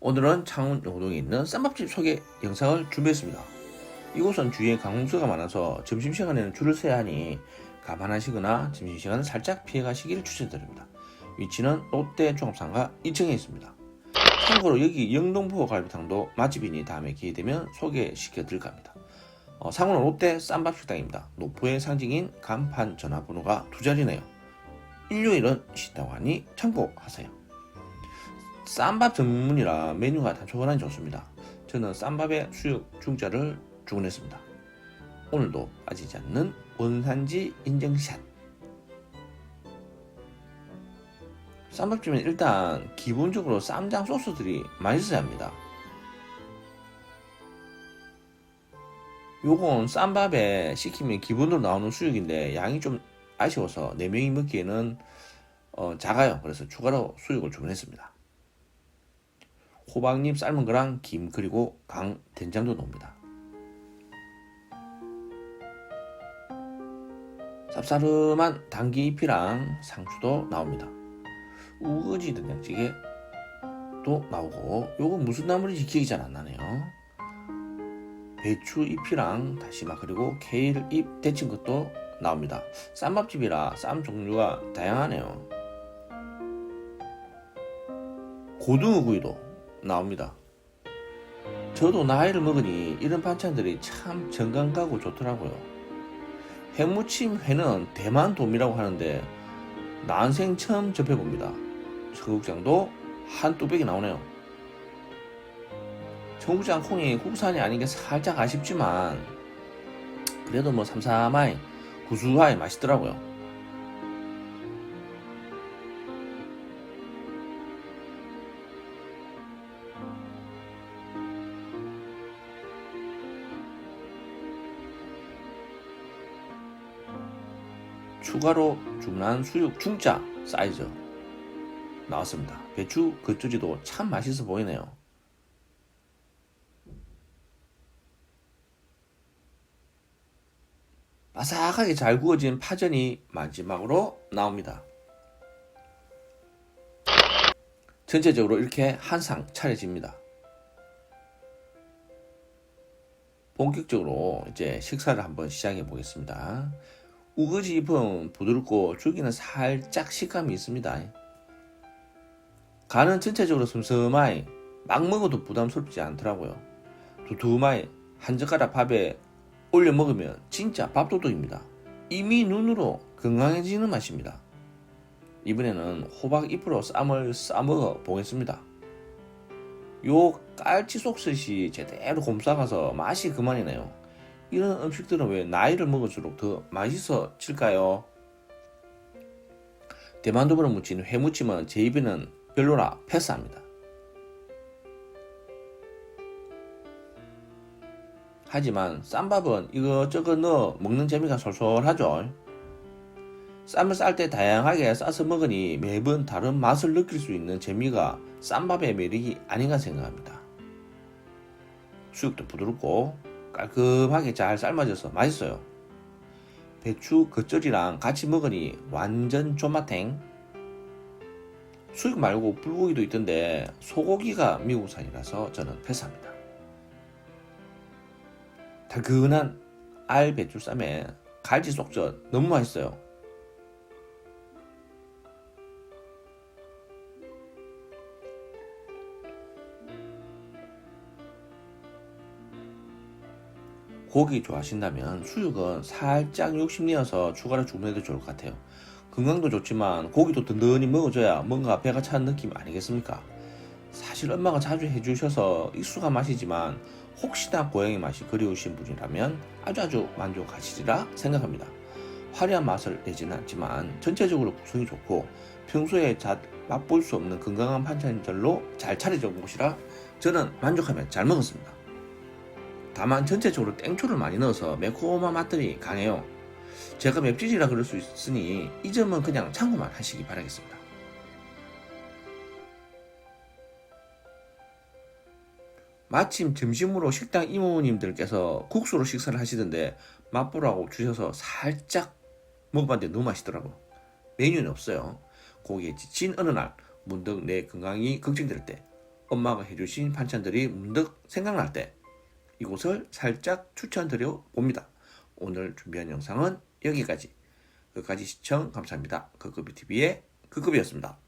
오늘은 창원 용동에 있는 쌈밥집 소개 영상을 준비했습니다. 이곳은 주위에 강릉수가 많아서 점심시간에는 줄을 서야 하니 감안하시거나 점심시간을 살짝 피해가시기를 추천드립니다. 위치는 롯데 종합상가 2층에 있습니다. 참고로 여기 영동포 갈비탕도 맛집이니 다음에 기회 되면 소개시켜 드릴까 합니다. 어, 상호는 롯데 쌈밥 식당입니다. 노포의 상징인 간판 전화번호가 두 자리네요. 일요일은 쉬다고 하니 참고하세요. 쌈밥 전문이라 메뉴가 단촐하니 좋습니다. 저는 쌈밥에 수육 중짜를 주문했습니다. 오늘도 빠지지 않는 원산지 인증샷. 쌈밥집은 일단 기본적으로 쌈장 소스들이 맛있어야 합니다. 요건 쌈밥에 시키면 기본으로 나오는 수육인데 양이 좀 아쉬워서 4명이 먹기에는 어, 작아요. 그래서 추가로 수육을 주문했습니다. 호박잎 삶은 거랑 김 그리고 강 된장도 넣습니다. 쌉싸름한 당귀 잎이랑 상추도 나옵니다. 우거지 된장찌개도 나오고 요건 무슨 나물인지 기억이 잘 안 나네요. 배추 잎이랑 다시마 그리고 케일 잎 데친 것도 나옵니다. 쌈밥집이라 쌈 종류가 다양하네요. 고등어 구이도 나옵니다. 저도 나이를 먹으니 이런 반찬들이 참 정감 가고 좋더라고요. 해무침 회는 대만 돔이라고 하는데 난생 처음 접해봅니다. 청국장도 한 뚜껑이 나오네요. 청국장 콩이 국산이 아닌 게 살짝 아쉽지만 그래도 뭐 삼삼하이 구수하게 맛있더라고요. 추가로 주문한 수육 중짜 사이즈 나왔습니다. 배추 겉절이도 참 맛있어 보이네요. 바삭하게 잘 구워진 파전이 마지막으로 나옵니다. 전체적으로 이렇게 한 상 차려집니다. 본격적으로 이제 식사를 한번 시작해 보겠습니다. 우거지 잎은 부드럽고 줄기는 살짝 식감이 있습니다. 간은 전체적으로 슴슴하이 막 먹어도 부담스럽지 않더라고요. 두툼하이 한 젓가락 밥에 올려 먹으면 진짜 밥도둑입니다. 이미 눈으로 건강해지는 맛입니다. 이번에는 호박 잎으로 쌈을 싸먹어 보겠습니다. 요 깔치 속젓이 제대로 곰싸가서 맛이 그만이네요. 이런 음식들은 왜 나이를 먹을수록 더 맛있어질까요? 대만두부를 무친 회무침은 제 입에는 별로라 패스합니다. 하지만 쌈밥은 이것저것 넣어 먹는 재미가 솔솔하죠. 쌈을 쌀 때 다양하게 싸서 먹으니 매번 다른 맛을 느낄 수 있는 재미가 쌈밥의 매력이 아닌가 생각합니다. 수육도 부드럽고 깔끔하게 잘 삶아져서 맛있어요. 배추 겉절이랑 같이 먹으니 완전 존맛탱. 수육 말고 불고기도 있던데 소고기가 미국산이라서 저는 패스합니다. 달큰한 알 배추 쌈에 갈치 속젓 너무 맛있어요. 고기 좋아하신다면 수육은 살짝 욕심내어서 추가로 주문해도 좋을 것 같아요. 건강도 좋지만 고기도 든든히 먹어줘야 뭔가 배가 차는 느낌 아니겠습니까? 사실 엄마가 자주 해주셔서 익숙한 맛이지만 혹시나 고향의 맛이 그리우신 분이라면 아주아주 만족하시리라 생각합니다. 화려한 맛을 내지는 않지만 전체적으로 구성이 좋고 평소에 잘 맛볼 수 없는 건강한 반찬들로 잘 차려진 곳이라 저는 만족하며 잘 먹었습니다. 다만 전체적으로 땡초를 많이 넣어서 매콤한 맛들이 강해요. 제가 맵찔이라 그럴 수 있으니 이 점은 그냥 참고만 하시기 바라겠습니다. 마침 점심으로 식당 이모님들께서 국수로 식사를 하시던데 맛보라고 주셔서 살짝 먹어봤는데 너무 맛있더라고. 메뉴는 없어요. 고기에 지친 어느 날 문득 내 건강이 걱정될 때 엄마가 해주신 반찬들이 문득 생각날 때 이곳을 살짝 추천드려 봅니다. 오늘 준비한 영상은 여기까지. 끝까지 시청 감사합니다. 그급이TV의 그급이었습니다.